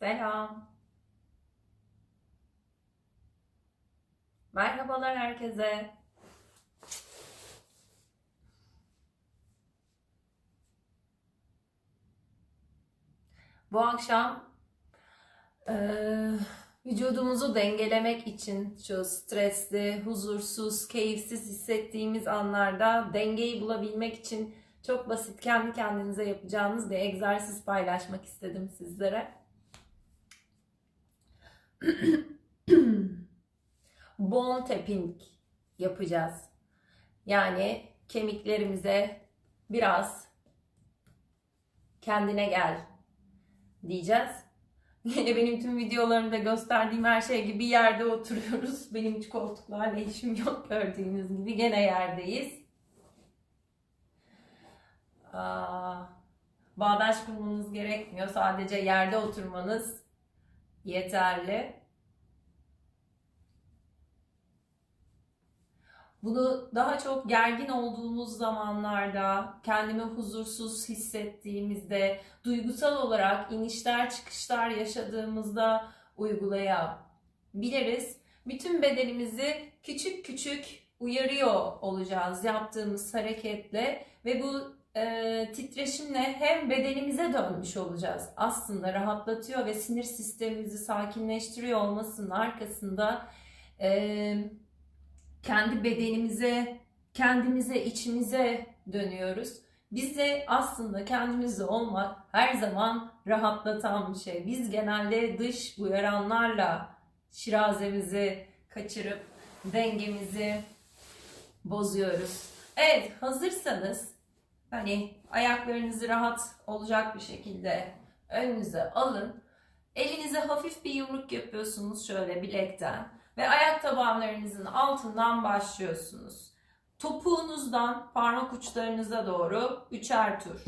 Selam. Merhabalar herkese. Bu akşam eee, vücudumuzu dengelemek için şu stresli, huzursuz, keyifsiz hissettiğimiz anlarda dengeyi bulabilmek için çok basit kendi kendinize yapacağınız bir egzersiz paylaşmak istedim sizlere. Bone tapping yapacağız. Yani kemiklerimize biraz kendine gel diyeceğiz. Yine benim tüm videolarımda gösterdiğim her şey gibi yerde oturuyoruz. Benim hiç koltuklarla işim yok gördüğünüz gibi. Gene yerdeyiz. Aa, bağdaş kurmanız gerekmiyor. Sadece yerde oturmanız yeterli. Bunu daha çok gergin olduğumuz zamanlarda, kendimi huzursuz hissettiğimizde, duygusal olarak inişler çıkışlar yaşadığımızda uygulayabiliriz. Bütün bedenimizi küçük küçük uyarıyor olacağız yaptığımız hareketle ve bu e, titreşimle hem bedenimize dönmüş olacağız. Aslında rahatlatıyor ve sinir sistemimizi sakinleştiriyor olmasının arkasında e, kendi bedenimize, kendimize, içimize dönüyoruz. Bize aslında kendimizde olmak her zaman rahatlatan bir şey. Biz genelde dış uyaranlarla şirazemizi kaçırıp dengemizi bozuyoruz. Evet, hazırsanız hani ayaklarınızı rahat olacak bir şekilde önünüze alın. Elinize hafif bir yumruk yapıyorsunuz şöyle bilekten ve ayak tabanlarınızın altından başlıyorsunuz. Topuğunuzdan parmak uçlarınıza doğru üçer tur.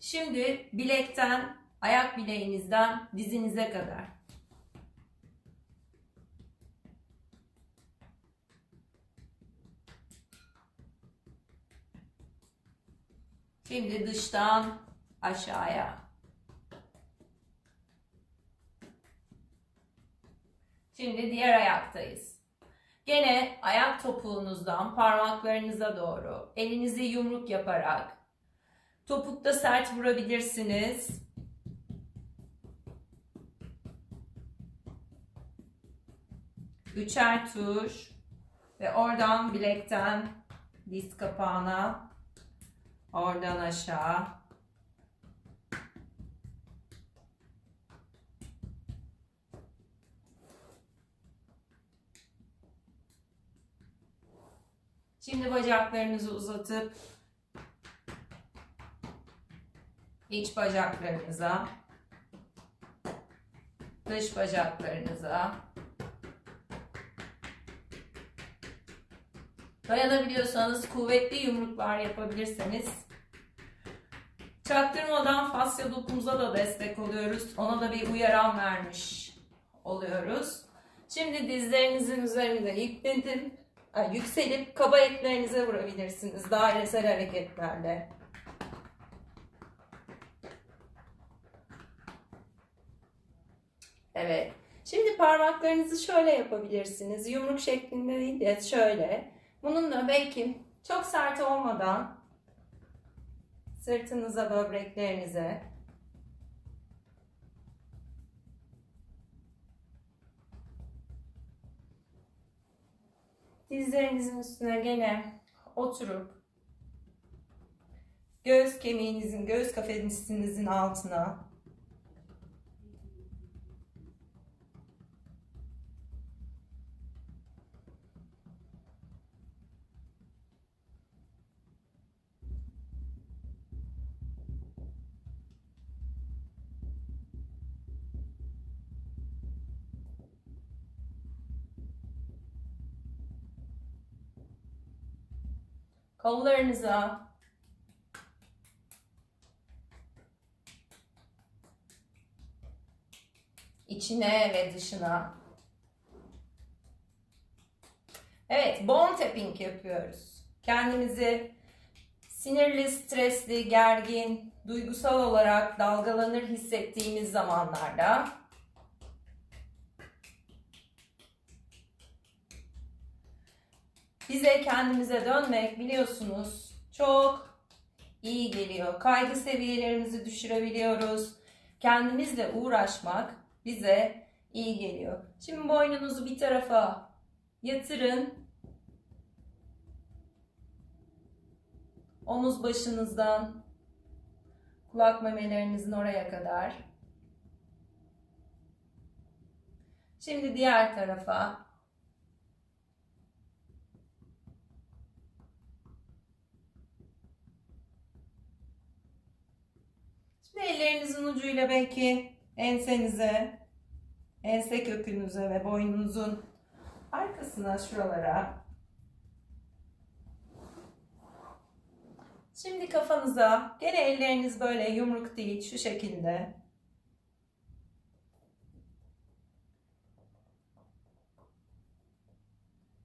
Şimdi bilekten, ayak bileğinizden dizinize kadar. Şimdi dıştan aşağıya. Şimdi diğer ayaktayız. Gene ayak topuğunuzdan parmaklarınıza doğru elinizi yumruk yaparak topukta sert vurabilirsiniz. Üçer tur ve oradan bilekten diz kapağına oradan aşağı. Şimdi bacaklarınızı uzatıp iç bacaklarınıza, dış bacaklarınıza, dayanabiliyorsanız kuvvetli yumruklar yapabilirseniz çaktırmadan fasya dokumuza da destek oluyoruz. Ona da bir uyaran vermiş oluyoruz. Şimdi dizlerinizin üzerinde yükledim yükselip kaba etlerinize vurabilirsiniz dairesel hareketlerle. Evet. Şimdi parmaklarınızı şöyle yapabilirsiniz. Yumruk şeklinde değil de şöyle. Bununla belki çok sert olmadan sırtınıza, böbreklerinize. Dizlerinizin üstüne gene oturup göğüs kemiğinizin, göğüs kafesinizin altına kollarınıza içine ve dışına. Evet, bone tapping yapıyoruz. Kendimizi Sinirli, stresli, gergin, duygusal olarak dalgalanır hissettiğimiz zamanlarda bize kendimize dönmek biliyorsunuz çok iyi geliyor. Kaygı seviyelerimizi düşürebiliyoruz. Kendimizle uğraşmak bize iyi geliyor. Şimdi boynunuzu bir tarafa yatırın. Omuz başınızdan kulak memelerinizin oraya kadar. Şimdi diğer tarafa. Şimdi ellerinizin ucuyla belki ensenize, ense kökünüze ve boynunuzun arkasına şuralara. Şimdi kafanıza gene elleriniz böyle yumruk değil şu şekilde.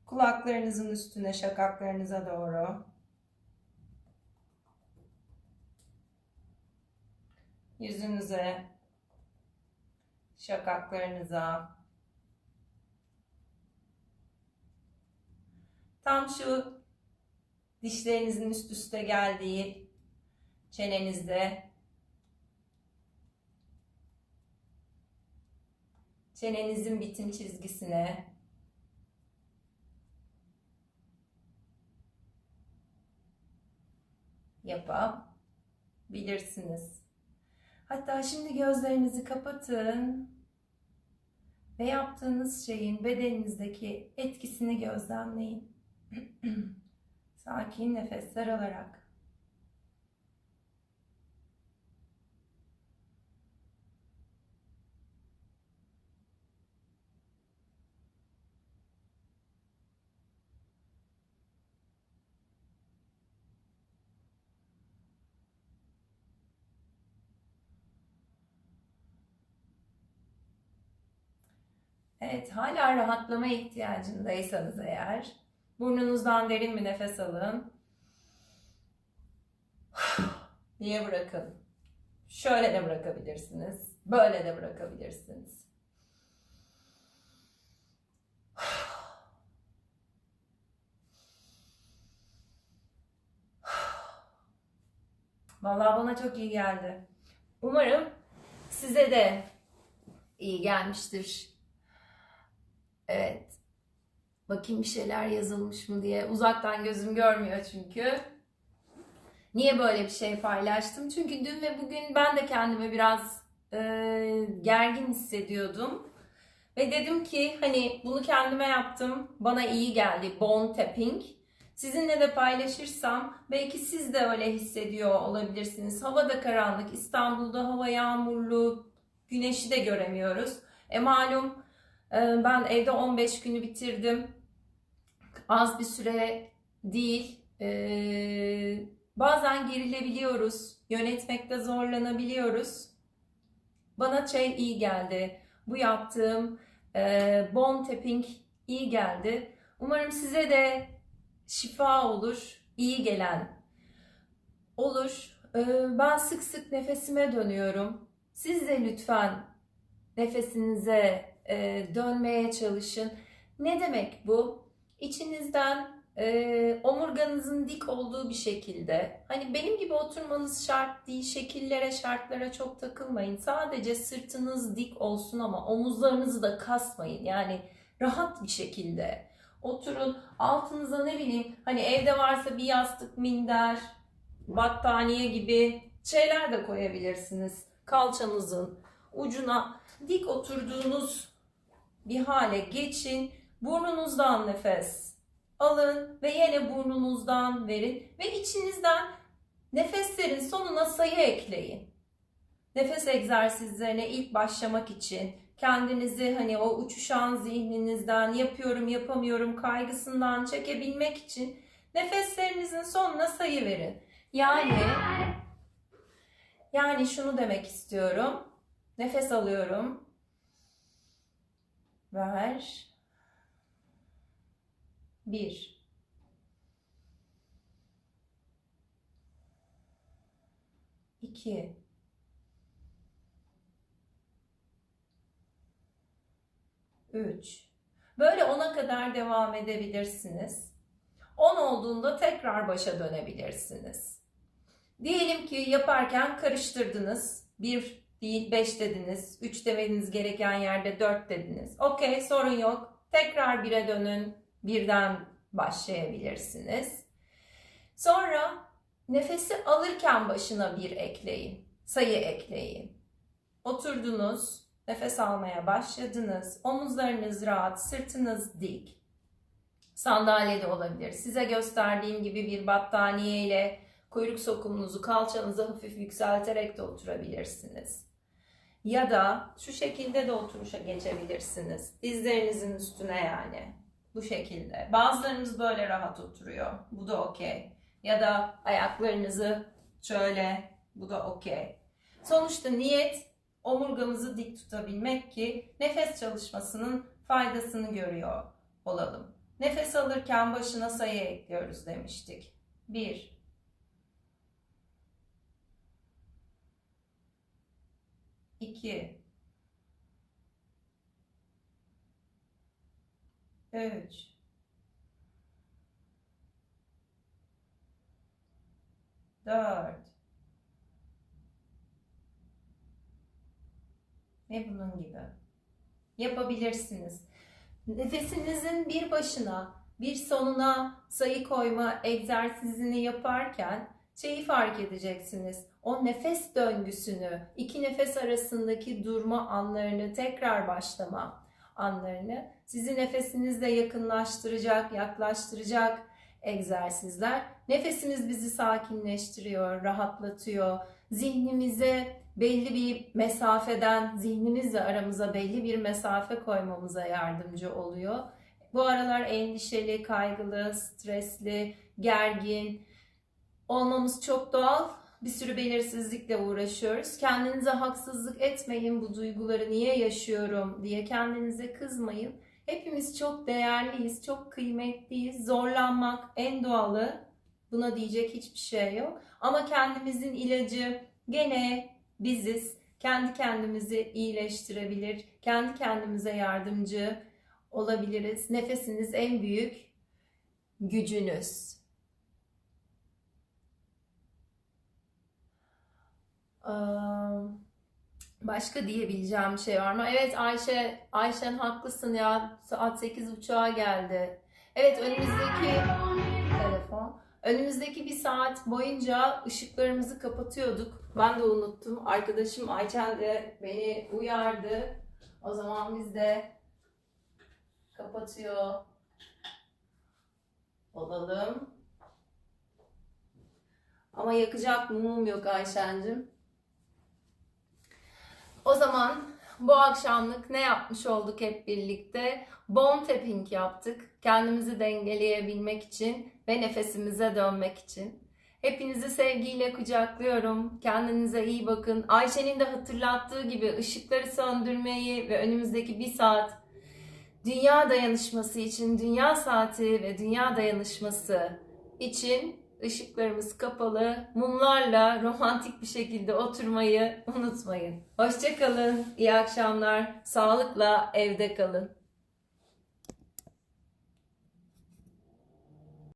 Kulaklarınızın üstüne şakaklarınıza doğru. Yüzünüze, şakaklarınıza. Tam şu dişlerinizin üst üste geldiği çenenizde çenenizin bitim çizgisine yapabilirsiniz. Hatta şimdi gözlerinizi kapatın ve yaptığınız şeyin bedeninizdeki etkisini gözlemleyin. Sakin nefesler alarak. Evet, hala rahatlama ihtiyacındaysanız eğer burnunuzdan derin bir nefes alın. diye bırakın. Şöyle de bırakabilirsiniz. Böyle de bırakabilirsiniz. Vallahi bana çok iyi geldi. Umarım size de iyi gelmiştir. Evet. Bakayım bir şeyler yazılmış mı diye. Uzaktan gözüm görmüyor çünkü. Niye böyle bir şey paylaştım? Çünkü dün ve bugün ben de kendimi biraz e, gergin hissediyordum. Ve dedim ki hani bunu kendime yaptım. Bana iyi geldi. Bone tapping. Sizinle de paylaşırsam belki siz de öyle hissediyor olabilirsiniz. Hava da karanlık. İstanbul'da hava yağmurlu. Güneşi de göremiyoruz. E malum ben evde 15 günü bitirdim. Az bir süre değil. E, bazen gerilebiliyoruz. Yönetmekte zorlanabiliyoruz. Bana şey iyi geldi. Bu yaptığım e, bone tapping iyi geldi. Umarım size de şifa olur, iyi gelen olur. E, ben sık sık nefesime dönüyorum. Siz de lütfen nefesinize e, dönmeye çalışın. Ne demek bu? İçinizden e, omurganızın dik olduğu bir şekilde. Hani benim gibi oturmanız şart değil. Şekillere, şartlara çok takılmayın. Sadece sırtınız dik olsun ama omuzlarınızı da kasmayın. Yani rahat bir şekilde oturun. Altınıza ne bileyim hani evde varsa bir yastık, minder, battaniye gibi şeyler de koyabilirsiniz. Kalçanızın ucuna dik oturduğunuz bir hale geçin. Burnunuzdan nefes alın ve yine burnunuzdan verin ve içinizden nefeslerin sonuna sayı ekleyin. Nefes egzersizlerine ilk başlamak için kendinizi hani o uçuşan zihninizden yapıyorum yapamıyorum kaygısından çekebilmek için nefeslerinizin sonuna sayı verin. Yani yani şunu demek istiyorum. Nefes alıyorum. Ver. Bir. 2 3 Böyle 10'a kadar devam edebilirsiniz. 10 olduğunda tekrar başa dönebilirsiniz. Diyelim ki yaparken karıştırdınız. 1 değil 5 dediniz. 3 demeniz gereken yerde 4 dediniz. Okey sorun yok. Tekrar 1'e dönün. Birden başlayabilirsiniz. Sonra nefesi alırken başına bir ekleyin. Sayı ekleyin. Oturdunuz. Nefes almaya başladınız. Omuzlarınız rahat, sırtınız dik. Sandalye de olabilir. Size gösterdiğim gibi bir battaniye ile kuyruk sokumunuzu kalçanızı hafif yükselterek de oturabilirsiniz. Ya da şu şekilde de oturuşa geçebilirsiniz. Dizlerinizin üstüne yani. Bu şekilde. Bazılarımız böyle rahat oturuyor. Bu da okey. Ya da ayaklarınızı şöyle. Bu da okey. Sonuçta niyet omurgamızı dik tutabilmek ki nefes çalışmasının faydasını görüyor olalım. Nefes alırken başına sayı ekliyoruz demiştik. 1 2 3 4 ve bunun gibi. Yapabilirsiniz. Nefesinizin bir başına, bir sonuna sayı koyma egzersizini yaparken şeyi fark edeceksiniz. O nefes döngüsünü, iki nefes arasındaki durma anlarını, tekrar başlama anlarını sizi nefesinizle yakınlaştıracak, yaklaştıracak egzersizler. Nefesiniz bizi sakinleştiriyor, rahatlatıyor. Zihnimize belli bir mesafeden, zihnimizle aramıza belli bir mesafe koymamıza yardımcı oluyor. Bu aralar endişeli, kaygılı, stresli, gergin olmamız çok doğal. Bir sürü belirsizlikle uğraşıyoruz. Kendinize haksızlık etmeyin bu duyguları niye yaşıyorum diye kendinize kızmayın. Hepimiz çok değerliyiz, çok kıymetliyiz. Zorlanmak en doğalı. Buna diyecek hiçbir şey yok. Ama kendimizin ilacı gene biziz. Kendi kendimizi iyileştirebilir, kendi kendimize yardımcı olabiliriz. Nefesiniz en büyük gücünüz. Başka diyebileceğim bir şey var mı? Evet Ayşe, Ayşen haklısın ya. Saat 8 uçağa geldi. Evet önümüzdeki telefon. Önümüzdeki bir saat boyunca ışıklarımızı kapatıyorduk. Ben de unuttum. Arkadaşım Ayçen de beni uyardı. O zaman biz de kapatıyor olalım. Ama yakacak mumum yok Ayşen'cim. O zaman bu akşamlık ne yapmış olduk hep birlikte? Bone tapping yaptık. Kendimizi dengeleyebilmek için ve nefesimize dönmek için. Hepinizi sevgiyle kucaklıyorum. Kendinize iyi bakın. Ayşe'nin de hatırlattığı gibi ışıkları söndürmeyi ve önümüzdeki bir saat dünya dayanışması için, dünya saati ve dünya dayanışması için ışıklarımız kapalı, mumlarla romantik bir şekilde oturmayı unutmayın. Hoşçakalın, iyi akşamlar, sağlıkla evde kalın.